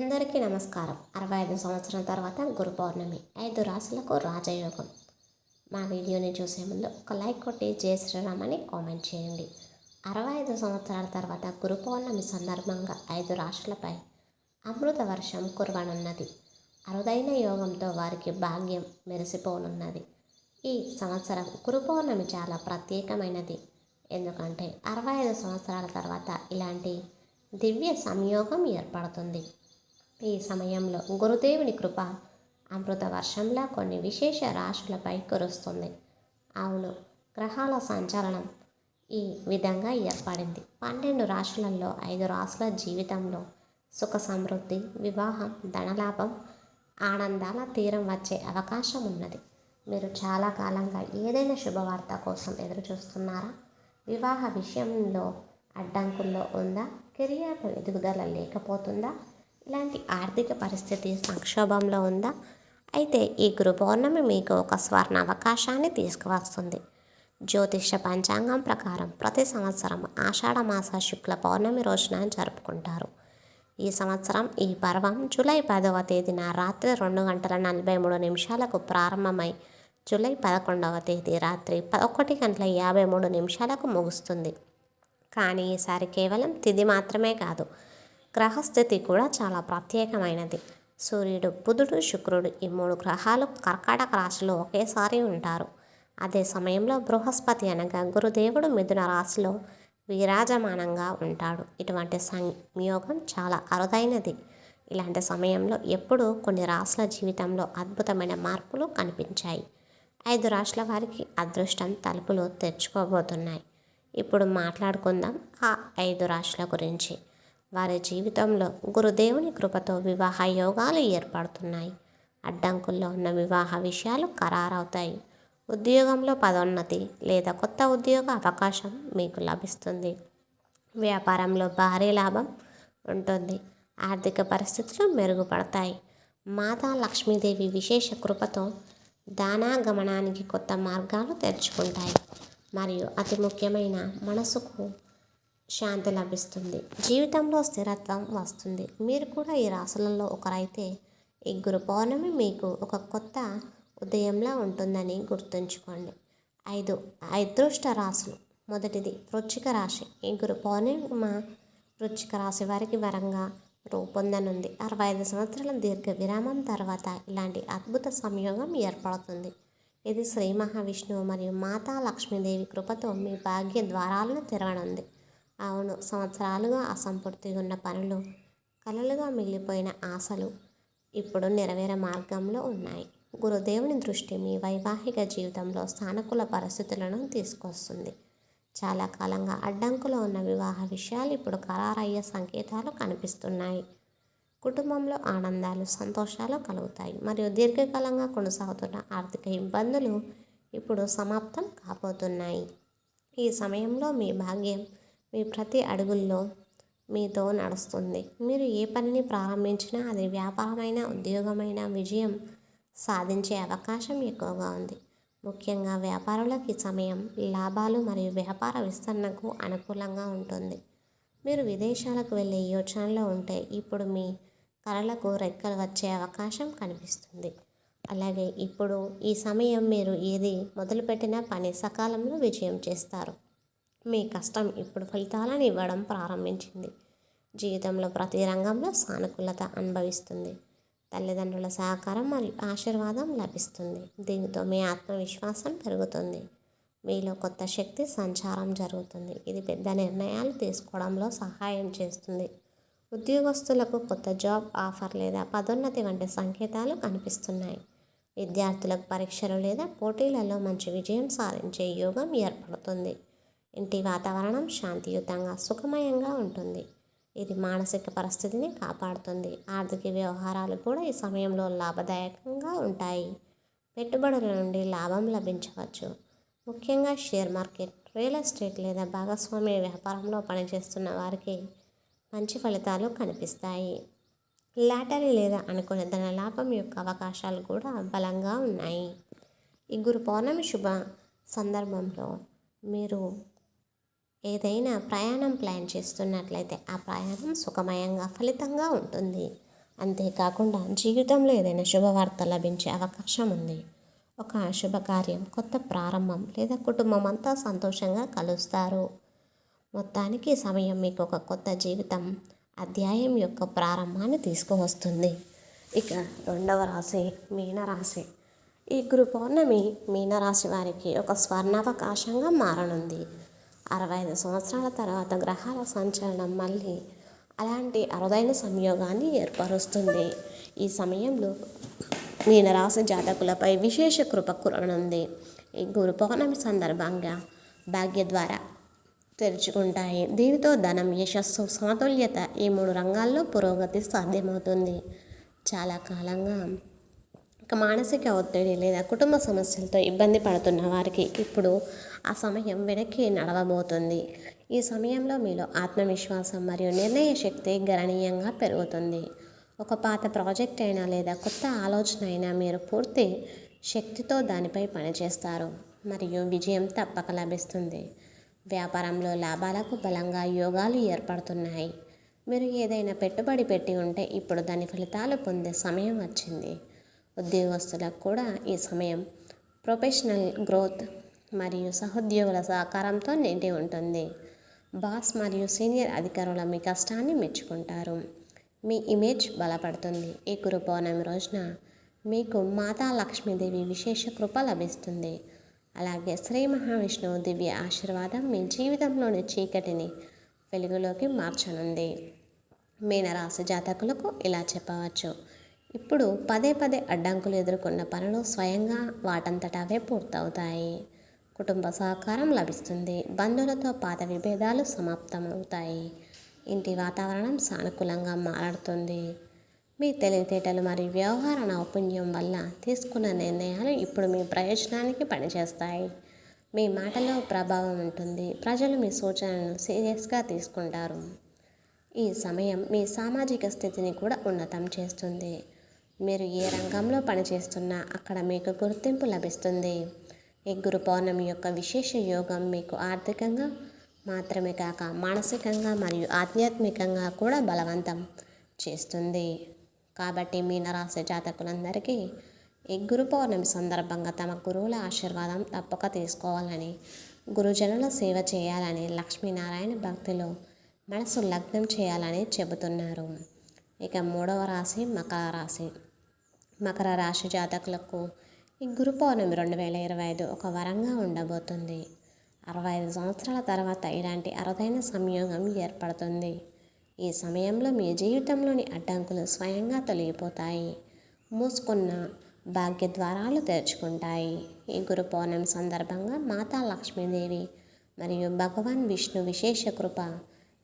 అందరికీ నమస్కారం. అరవై ఐదు సంవత్సరం తర్వాత గురు పౌర్ణమి ఐదు రాశులకు రాజయోగం. మా వీడియోని చూసే ముందు ఒక లైక్ కొట్టి జయ శ్రీరామ్ అని కామెంట్ చేయండి. అరవై ఐదు సంవత్సరాల తర్వాత గురు పౌర్ణమి సందర్భంగా ఐదు రాశులపై అమృత వర్షం కురవనున్నది. అరుదైన యోగంతో వారికి భాగ్యం మెరిసిపోనున్నది. ఈ సంవత్సరం గురు పౌర్ణమి చాలా ప్రత్యేకమైనది. ఎందుకంటే అరవై ఐదు సంవత్సరాల తర్వాత ఇలాంటి దివ్య సంయోగం ఏర్పడుతుంది. ఈ సమయంలో గురుదేవుని కృప అమృత వర్షంలా కొన్ని విశేష రాశులపై కురుస్తుంది. అవును గ్రహాల సంచలనం ఈ విధంగా ఏర్పడింది. పన్నెండు రాశులలో ఐదు రాశుల జీవితంలో సుఖ సమృద్ధి వివాహం ధనలాభం ఆనందాల తీరం వచ్చే అవకాశం ఉన్నది. మీరు చాలా కాలంగా ఏదైనా శుభవార్త కోసం ఎదురు చూస్తున్నారా వివాహ విషయంలో అడ్డంకుల్లో ఉందా? కెరియర్ ఎదుగుదల లేకపోతుందా? ఇలాంటి ఆర్థిక పరిస్థితి సంక్షోభంలో ఉందా? అయితే ఈ గురు పౌర్ణమి మీకు ఒక స్వర్ణ అవకాశాన్ని తీసుకువస్తుంది. జ్యోతిష పంచాంగం ప్రకారం ప్రతి సంవత్సరం ఆషాఢమాస శుక్ల పౌర్ణమి రోజున జరుపుకుంటారు. ఈ సంవత్సరం ఈ పర్వం జూలై పదవ తేదీన రాత్రి రెండు గంటల నలభై మూడు నిమిషాలకు ప్రారంభమై జూలై పదకొండవ తేదీ రాత్రి ఒకటి గంటల యాభై మూడు నిమిషాలకు ముగుస్తుంది. కానీ ఈసారి కేవలం తిది మాత్రమే కాదు గ్రహస్థితి కూడా చాలా ప్రత్యేకమైనది. సూర్యుడు బుధుడు శుక్రుడు ఈ మూడు గ్రహాలు కర్కాటక రాశిలో ఒకేసారి ఉంటారు. అదే సమయంలో బృహస్పతి అనగా గురుదేవుడు మిథున రాశిలో విరాజమానంగా ఉంటాడు. ఇటువంటి సంయోగం చాలా అరుదైనది. ఇలాంటి సమయంలో ఎప్పుడూ కొన్ని రాశుల జీవితంలో అద్భుతమైన మార్పులు కనిపించాయి. ఐదు రాశుల వారికి అదృష్టం తలుపులు తెచ్చుకోబోతున్నాయి ఇప్పుడు మాట్లాడుకుందాం ఆ ఐదు రాశుల గురించి. వారి జీవితంలో గురుదేవుని కృపతో వివాహ యోగాలు ఏర్పడుతున్నాయి. అడ్డంకుల్లో ఉన్న వివాహ విషయాలు ఖరారవుతాయి. ఉద్యోగంలో పదోన్నతి లేదా కొత్త ఉద్యోగ అవకాశం మీకు లభిస్తుంది. వ్యాపారంలో భారీ లాభం ఉంటుంది. ఆర్థిక పరిస్థితులు మెరుగుపడతాయి. మాతా లక్ష్మీదేవి విశేష కృపతో దానాగమనానికి కొత్త మార్గాలు తెరుచుకుంటాయి. మరియు అతి ముఖ్యమైన మనసుకు శాంతి లభిస్తుంది. జీవితంలో స్థిరత్వం వస్తుంది. మీరు కూడా ఈ రాసులలో ఒకరైతే ఈ గురు పౌర్ణమి మీకు ఒక కొత్త ఉదయంలా ఉంటుందని గుర్తుంచుకోండి. ఐదు అదృష్ట రాశులు. మొదటిది వృచ్చిక రాశి. ఈ గురు పౌర్ణిమ వృచ్చిక రాశి వారికి వరంగా రూపొందనుంది. అరవై ఐదు సంవత్సరాల దీర్ఘ విరామం తర్వాత ఇలాంటి అద్భుత సంయోగం ఏర్పడుతుంది. ఇది శ్రీ మహావిష్ణువు మరియు మాతా లక్ష్మీదేవి కృపతో మీ భాగ్య ద్వారాలను తెరవనుంది. అవును సంవత్సరాలుగా అసంపూర్తిగా ఉన్న పనులు కలలుగా మిగిలిపోయిన ఆశలు ఇప్పుడు నెరవేరే మార్గంలో ఉన్నాయి. గురుదేవుని దృష్టి మీ వైవాహిక జీవితంలో సానుకూల పరిస్థితులను తీసుకొస్తుంది. చాలా కాలంగా అడ్డంకులో ఉన్న వివాహ విషయాలు ఇప్పుడు ఖరారయ్యే సంకేతాలు కనిపిస్తున్నాయి. కుటుంబంలో ఆనందాలు సంతోషాలు కలుగుతాయి. మరియు దీర్ఘకాలంగా కొనసాగుతున్న ఆర్థిక ఇబ్బందులు ఇప్పుడు సమాప్తం కాబోతున్నాయి. ఈ సమయంలో మీ భాగ్యం మీ ప్రతి అడుగుల్లో మీతో నడుస్తుంది. మీరు ఏ పనిని ప్రారంభించినా అది వ్యాపారమైన ఉద్యోగమైన విజయం సాధించే అవకాశం ఎక్కువగా ఉంది. ముఖ్యంగా వ్యాపారులకి సమయం లాభాలు మరియు వ్యాపార విస్తరణకు అనుకూలంగా ఉంటుంది. మీరు విదేశాలకు వెళ్ళే యోచనలో ఉంటే ఇప్పుడు మీ కళలకు రెక్కలు వచ్చే అవకాశం కనిపిస్తుంది. అలాగే ఇప్పుడు ఈ సమయం మీరు ఏది మొదలుపెట్టిన పని సకాలంలో విజయం చేస్తారు. మీ కష్టం ఇప్పుడు ఫలితాలను ఇవ్వడం ప్రారంభించింది. జీవితంలో ప్రతి రంగంలో సానుకూలత అనుభవిస్తుంది. తల్లిదండ్రుల సహకారం మరియు ఆశీర్వాదం లభిస్తుంది. దీనితో మీ ఆత్మవిశ్వాసం పెరుగుతుంది. మీలో కొత్త శక్తి సంచారం జరుగుతుంది. ఇది పెద్ద నిర్ణయాలు తీసుకోవడంలో సహాయం చేస్తుంది. ఉద్యోగస్తులకు కొత్త జాబ్ ఆఫర్ లేదా పదోన్నతి వంటి సంకేతాలు కనిపిస్తున్నాయి. విద్యార్థులకు పరీక్షలు లేదా పోటీలలో మంచి విజయం సాధించే యోగం ఏర్పడుతుంది. ఇంటి వాతావరణం శాంతియుతంగా సుఖమయంగా ఉంటుంది. ఇది మానసిక పరిస్థితిని కాపాడుతుంది. ఆర్థిక వ్యవహారాలు కూడా ఈ సమయంలో లాభదాయకంగా ఉంటాయి. పెట్టుబడుల నుండి లాభం లభించవచ్చు. ముఖ్యంగా షేర్ మార్కెట్ రియల్ ఎస్టేట్ లేదా భాగస్వామ్య వ్యాపారంలో పనిచేస్తున్న వారికి మంచి ఫలితాలు కనిపిస్తాయి. లాటరీ లేదా అనుకునే ధన లాభం యొక్క అవకాశాలు కూడా బలంగా ఉన్నాయి. ఈ గురు పౌర్ణమి శుభ సందర్భంలో మీరు ఏదైనా ప్రయాణం ప్లాన్ చేస్తున్నట్లయితే ఆ ప్రయాణం సుఖమయంగా ఫలితంగా ఉంటుంది. అంతేకాకుండా జీవితంలో ఏదైనా శుభవార్త లభించే అవకాశం ఉంది. ఒక శుభకార్యం కొత్త ప్రారంభం లేదా కుటుంబం అంతా సంతోషంగా కలుస్తారు. మొత్తానికి సమయం మీకు ఒక కొత్త జీవితం అధ్యాయం యొక్క ప్రారంభాన్ని తీసుకువస్తుంది. ఇక రెండవ రాశి మీనరాశి. ఈ గురు పౌర్ణమి మీనరాశి వారికి ఒక స్వర్ణావకాశంగా మారనుంది. అరవై ఐదు సంవత్సరాల తర్వాత గ్రహాల సంచలనం మళ్ళీ అలాంటి అరుదైన సంయోగాన్ని ఏర్పరుస్తుంది. ఈ సమయంలో మీనరాశి జాతకులపై విశేష కృప కురనుంది. ఈ గురు పౌర్ణమి సందర్భంగా భాగ్య ద్వారా తెరుచుకుంటాయి. దీనితో ధనం యశస్సు సమతుల్యత ఈ మూడు రంగాల్లో పురోగతి సాధ్యమవుతుంది. చాలా కాలంగా ఇక మానసిక ఒత్తిడి లేదా కుటుంబ సమస్యలతో ఇబ్బంది పడుతున్న వారికి ఇప్పుడు ఆ సమయం వెనక్కి నడవబోతుంది. ఈ సమయంలో మీలో ఆత్మవిశ్వాసం మరియు నిర్ణయ శక్తి గణనీయంగా పెరుగుతుంది. ఒక పాత ప్రాజెక్ట్ అయినా లేదా కొత్త ఆలోచన అయినా మీరు పూర్తి శక్తితో దానిపై పనిచేస్తారు మరియు విజయం తప్పక లభిస్తుంది. వ్యాపారంలో లాభాలకు బలంగా యోగాలు ఏర్పడుతున్నాయి. మీరు ఏదైనా పెట్టుబడి పెట్టి ఉంటే ఇప్పుడు దాని ఫలితాలు పొందే సమయం వచ్చింది. ఉద్యోగస్తులకు కూడా ఈ సమయం ప్రొఫెషనల్ గ్రోత్ మరియు సహోద్యోగుల సహకారంతో నిండి ఉంటుంది. బాస్ మరియు సీనియర్ అధికారుల మీ కష్టాన్ని మెచ్చుకుంటారు. మీ ఇమేజ్ బలపడుతుంది. ఈ గురు పౌర్ణమి రోజున మీకు మాతా లక్ష్మీదేవి విశేష కృప లభిస్తుంది. అలాగే శ్రీ మహావిష్ణువు దివ్య ఆశీర్వాదం మీ జీవితంలోని చీకటిని వెలుగులోకి మార్చనుంది. మీనరాశి జాతకులకు ఇలా చెప్పవచ్చు. ఇప్పుడు పదే పదే అడ్డంకులు ఎదుర్కొన్న పనులు స్వయంగా వాటంతట అవే పూర్తవుతాయి. కుటుంబ సహకారం లభిస్తుంది. బంధువులతో పాత విభేదాలు సమాప్తమవుతాయి. ఇంటి వాతావరణం సానుకూలంగా మారుతుంది మీ తెలివితేటలు మరియు వ్యవహార నైపుణ్యం వల్ల తీసుకున్న నిర్ణయాలు ఇప్పుడు మీ ప్రయోజనానికి పనిచేస్తాయి. మీ మాటలో ప్రభావం ఉంటుంది. ప్రజలు మీ సూచనలను సీరియస్గా తీసుకుంటారు. ఈ సమయం మీ సామాజిక స్థితిని కూడా ఉన్నతం చేస్తుంది. మీరు ఏ రంగంలో పనిచేస్తున్నా అక్కడ మీకు గుర్తింపు లభిస్తుంది. ఈ గురు పౌర్ణమి యొక్క విశేష యోగం మీకు ఆర్థికంగా మాత్రమే కాక మానసికంగా మరియు ఆధ్యాత్మికంగా కూడా బలవంతం చేస్తుంది. కాబట్టి మీనరాశి జాతకులందరికీ ఈ గురు పౌర్ణమి సందర్భంగా తమ గురువుల ఆశీర్వాదం తప్పక తీసుకోవాలని గురుజనుల సేవ చేయాలని లక్ష్మీనారాయణ భక్తిలో మనసు లగ్నం చేయాలని చెబుతున్నారు. ఇక మూడవ రాశి మకర రాశి. మకర రాశి జాతకులకు ఈ గురు పౌర్ణమి రెండు వేల ఇరవై ఐదు ఒక వరంగా ఉండబోతుంది. అరవై ఐదు సంవత్సరాల తర్వాత ఇలాంటి అరుదైన సంయోగం ఏర్పడుతుంది. ఈ సమయంలో మీ జీవితంలోని అడ్డంకులు స్వయంగా తొలగిపోతాయి. మూసుకున్న భాగ్య ద్వారాలు తెరుచుకుంటాయి. ఈ గురు పౌర్ణమి సందర్భంగా మాతా లక్ష్మీదేవి మరియు భగవాన్ విష్ణు విశేష కృప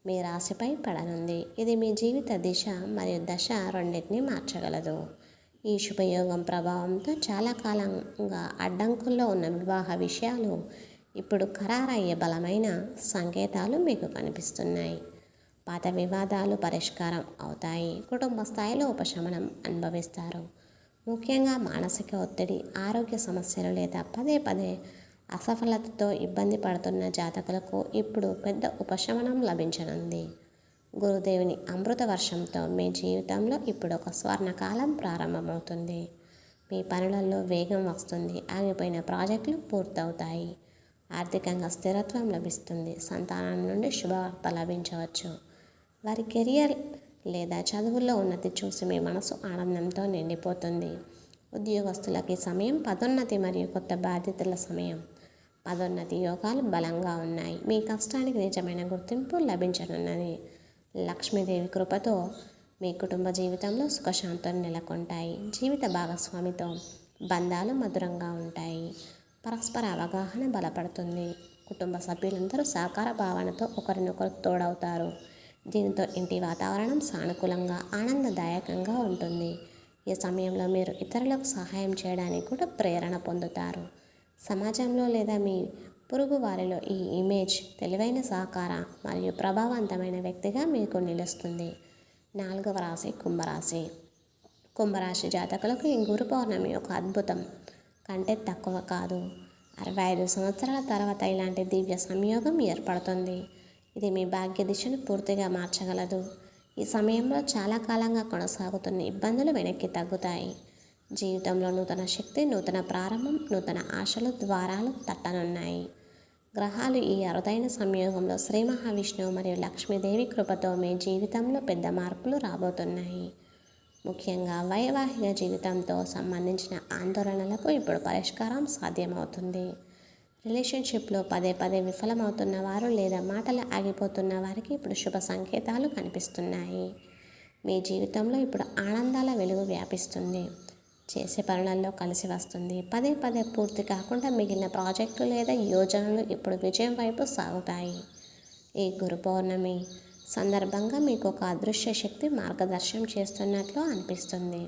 మీ రాశిపై పడనుంది. ఇది మీ జీవిత దిశ మరియు దశ రెండింటినీ మార్చగలదు. ఈ శుభయోగం ప్రభావంతో చాలా కాలంగా అడ్డంకుల్లో ఉన్న వివాహ విషయాలు ఇప్పుడు ఖరారయ్యే బలమైన సంకేతాలు మీకు కనిపిస్తున్నాయి. పాత వివాదాలు పరిష్కారం అవుతాయి. కుటుంబ స్థాయిలో ఉపశమనం అనుభవిస్తారు. ముఖ్యంగా మానసిక ఒత్తిడి ఆరోగ్య సమస్యలు లేదా పదే పదే అసఫలతతో ఇబ్బంది పడుతున్న జాతకులకు ఇప్పుడు పెద్ద ఉపశమనం లభించనుంది. గురుదేవుని అమృత వర్షంతో మీ జీవితంలో ఇప్పుడు ఒక స్వర్ణకాలం ప్రారంభమవుతుంది. మీ పనులలో వేగం వస్తుంది ఆగిపోయిన ప్రాజెక్టులు పూర్తవుతాయి. ఆర్థికంగా స్థిరత్వం లభిస్తుంది సంతానం నుండి శుభవార్త లభించవచ్చు. వారి కెరియర్ లేదా చదువుల్లో ఉన్నతి చూసి మీ మనసు ఆనందంతో నిండిపోతుంది. ఉద్యోగస్తులకి సమయం పదోన్నతి మరియు కొత్త బాధ్యతల సమయం. పదోన్నతి యోగాలు బలంగా ఉన్నాయి. మీ కష్టానికి నిజమైన గుర్తింపు లభించనున్నది. లక్ష్మీదేవి కృపతో మీ కుటుంబ జీవితంలో సుఖశాంతులు నెలకొంటాయి. జీవిత భాగస్వామితో బంధాలు మధురంగా ఉంటాయి. పరస్పర అవగాహన బలపడుతుంది. కుటుంబ సభ్యులందరూ సహకార భావనతో ఒకరినొకరు తోడవుతారు. దీనితో ఇంటి వాతావరణం సానుకూలంగా ఆనందదాయకంగా ఉంటుంది. ఈ సమయంలో మీరు ఇతరులకు సహాయం చేయడానికి కూడా ప్రేరణ పొందుతారు. సమాజంలో లేదా మీ పొరుగు వారిలో ఈ ఇమేజ్ తెలివైన సహకార మరియు ప్రభావవంతమైన వ్యక్తిగా మీకు నిలుస్తుంది. నాలుగవ రాశి కుంభరాశి. కుంభరాశి జాతకులకు ఈ గురు పౌర్ణమి ఒక అద్భుతం. కంటే తక్కువ కాదు. అరవై ఐదు సంవత్సరాల తర్వాత ఇలాంటి దివ్య సంయోగం ఏర్పడుతుంది. ఇది మీ భాగ్య దిశను పూర్తిగా మార్చగలదు. ఈ సమయంలో చాలా కాలంగా కొనసాగుతున్న ఇబ్బందులు వెనక్కి తగ్గుతాయి. జీవితంలో నూతన శక్తి నూతన ప్రారంభం నూతన ఆశలు ద్వారాలు తట్టనున్నాయి. గ్రహాలు ఈ అరుదైన సంయోగంలో శ్రీ మహావిష్ణువు మరియు లక్ష్మీదేవి కృపతో మీ జీవితంలో పెద్ద మార్పులు రాబోతున్నాయి. ముఖ్యంగా వైవాహిక జీవితంతో సంబంధించిన ఆందోళనలకు ఇప్పుడు పరిష్కారం సాధ్యమవుతుంది. రిలేషన్షిప్లో పదే పదే విఫలమవుతున్న వారు లేదా మాటలు ఆగిపోతున్న వారికి ఇప్పుడు శుభ సంకేతాలు కనిపిస్తున్నాయి. మీ జీవితంలో ఇప్పుడు ఆనందాల వెలుగు వ్యాపిస్తుంది. చేసే పనులలో కలిసి వస్తుంది. పదే పదే పూర్తి కాకుండా మిగిలిన ప్రాజెక్టు లేదా యోజనలు ఇప్పుడు విజయం వైపు సాగుతాయి. ఈ గురు పౌర్ణమి సందర్భంగా మీకు ఒక అదృశ్య శక్తి మార్గదర్శనం చేస్తున్నట్లు అనిపిస్తుంది.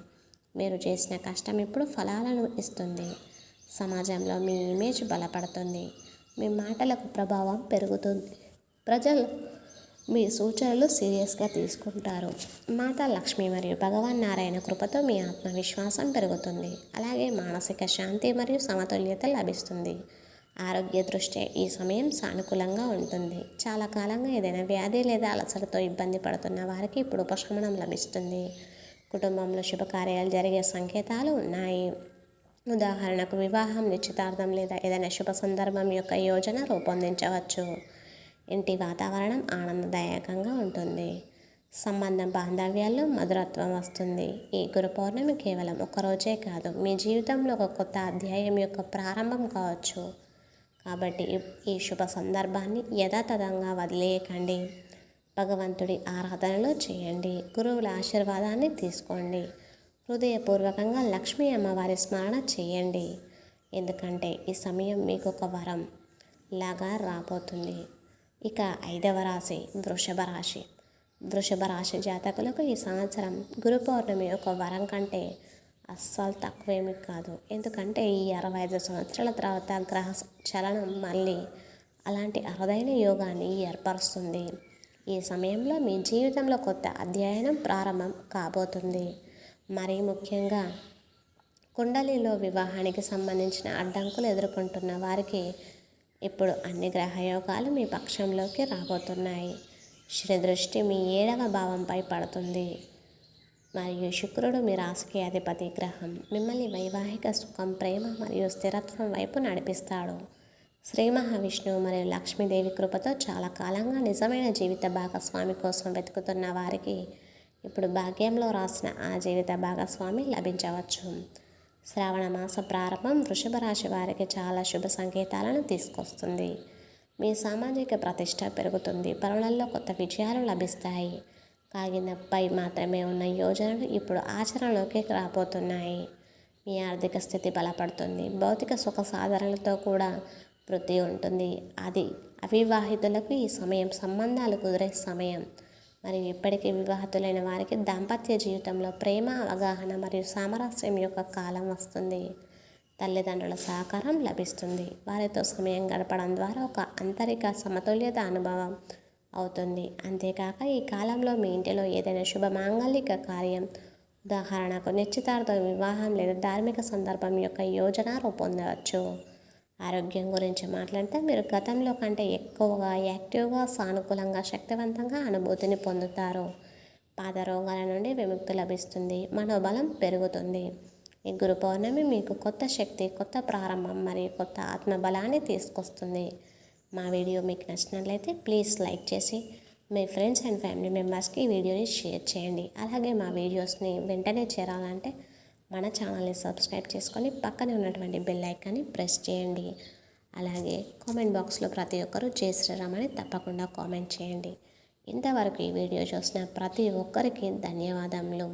మీరు చేసిన కష్టం ఇప్పుడు ఫలాలను ఇస్తుంది. సమాజంలో మీ ఇమేజ్ బలపడుతుంది. మీ మాటలకు ప్రభావం పెరుగుతుంది. ప్రజలు మీ సూచనలు సీరియస్గా తీసుకుంటారు. మాతా లక్ష్మి మరియు భగవాన్ నారాయణ కృపతో మీ ఆత్మవిశ్వాసం పెరుగుతుంది. అలాగే మానసిక శాంతి మరియు సమతుల్యత లభిస్తుంది. ఆరోగ్య దృష్ట్యా ఈ సమయం సానుకూలంగా ఉంటుంది. చాలా కాలంగా ఏదైనా వ్యాధి లేదా అలసటతో ఇబ్బంది పడుతున్న వారికి ఇప్పుడు ఉపశమనం లభిస్తుంది. కుటుంబంలో శుభకార్యాలు జరిగే సంకేతాలు ఉన్నాయి. ఉదాహరణకు వివాహం నిశ్చితార్థం లేదా ఏదైనా శుభ సందర్భం యొక్క యోజన రూపొందించవచ్చు. ఇంటి వాతావరణం ఆనందదాయకంగా ఉంటుంది. సంబంధ బాంధవ్యాల్లో మధురత్వం వస్తుంది. ఈ గురు పౌర్ణమి కేవలం ఒకరోజే కాదు మీ జీవితంలో ఒక కొత్త అధ్యాయం యొక్క ప్రారంభం కావచ్చు. కాబట్టి ఈ శుభ సందర్భాన్ని యథాతథంగా వదిలేయకండి. భగవంతుడి ఆరాధనలో చేయండి. గురువుల ఆశీర్వాదాన్ని తీసుకోండి. హృదయపూర్వకంగా లక్ష్మీ అమ్మవారి స్మరణ చేయండి. ఎందుకంటే ఈ సమయం మీకు ఒక వరం లాగా రాబోతుంది. ఇక ఐదవ రాశి వృషభ రాశి. వృషభ రాశి జాతకులకు ఈ సంవత్సరం గురు పౌర్ణమి ఒక వరం కంటే అస్సలు తక్కువేమీ కాదు. ఎందుకంటే ఈ అరవై ఐదు సంవత్సరాల తర్వాత గ్రహ చలనం మళ్ళీ అలాంటి అరుదైన యోగాన్ని ఏర్పరుస్తుంది. ఈ సమయంలో మీ జీవితంలో కొత్త అధ్యయనం ప్రారంభం కాబోతుంది. మరీ ముఖ్యంగా కుండలిలో వివాహానికి సంబంధించిన అడ్డంకులు ఎదుర్కొంటున్న వారికి ఇప్పుడు అన్ని గ్రహయోగాలు మీ పక్షంలోకి రాబోతున్నాయి. శ్రీ దృష్టి మీ ఏడవ భావంపై పడుతుంది. మరియు శుక్రుడు మీ రాశికి అధిపతి గ్రహం. మిమ్మల్ని వైవాహిక సుఖం ప్రేమ మరియు స్థిరత్వం వైపు నడిపిస్తాడు. శ్రీ మహావిష్ణువు మరియు లక్ష్మీదేవి కృపతో చాలా కాలంగా నిజమైన జీవిత భాగస్వామి కోసం వెతుకుతున్న వారికి ఇప్పుడు భాగ్యంలో రాసిన ఆ జీవిత భాగస్వామి లభించవచ్చు. శ్రావణ మాస ప్రారంభం వృషభ రాశి వారికి చాలా శుభ సంకేతాలను తీసుకొస్తుంది. మీ సామాజిక ప్రతిష్ట పెరుగుతుంది. పనులలో కొత్త విజయాలు లభిస్తాయి. కాగినపై మాత్రమే ఉన్న యోజనలు ఇప్పుడు ఆచరణలోకి రాబోతున్నాయి. మీ ఆర్థిక స్థితి బలపడుతుంది. భౌతిక సుఖ సాధనలతో కూడా వృద్ధి ఉంటుంది. అది అవివాహితులకు ఈ సమయం సంబంధాలు కుదిరే సమయం. మరియు ఇప్పటికీ వివాహితులైన వారికి దాంపత్య జీవితంలో ప్రేమ అవగాహన మరియు సామరస్యం యొక్క కాలం వస్తుంది. తల్లిదండ్రుల సహకారం లభిస్తుంది. వారితో సమయం గడపడం ద్వారా ఒక అంతరిక సమతుల్యత అనుభవం అవుతుంది. అంతేకాక ఈ కాలంలో మీ ఇంటిలో ఏదైనా శుభ మాంగళిక కార్యం ఉదాహరణకు నిశ్చితార్థం వివాహం లేదా ధార్మిక సందర్భం యొక్క యోజన రూపొందవచ్చు. ఆరోగ్యం గురించి మాట్లాడితే మీరు గతంలో కంటే ఎక్కువగా యాక్టివ్గా సానుకూలంగా శక్తివంతంగా అనుభూతిని పొందుతారు. పాత రోగాల నుండి విముక్తి లభిస్తుంది మనోబలం పెరుగుతుంది. ఈ గురు పౌర్ణమి మీకు కొత్త శక్తి కొత్త ప్రారంభం మరియు కొత్త ఆత్మబలాన్ని తీసుకొస్తుంది. మా వీడియో మీకు నచ్చినట్లయితే ప్లీజ్ లైక్ చేసి మీ ఫ్రెండ్స్ అండ్ ఫ్యామిలీ మెంబర్స్కి ఈ వీడియోని షేర్ చేయండి. అలాగే మా వీడియోస్ని వెంటనే చేరాలంటే మన ఛానల్ని సబ్స్క్రైబ్ చేసుకొని పక్కనే ఉన్నటువంటి బెల్ ఐకాన్ని ప్రెస్ చేయండి. అలాగే కామెంట్ బాక్స్లో ప్రతి ఒక్కరూ జై శ్రీరామ్ తప్పకుండా కామెంట్ చేయండి. ఇంతవరకు ఈ వీడియో చూసిన ప్రతి ఒక్కరికి ధన్యవాదములు.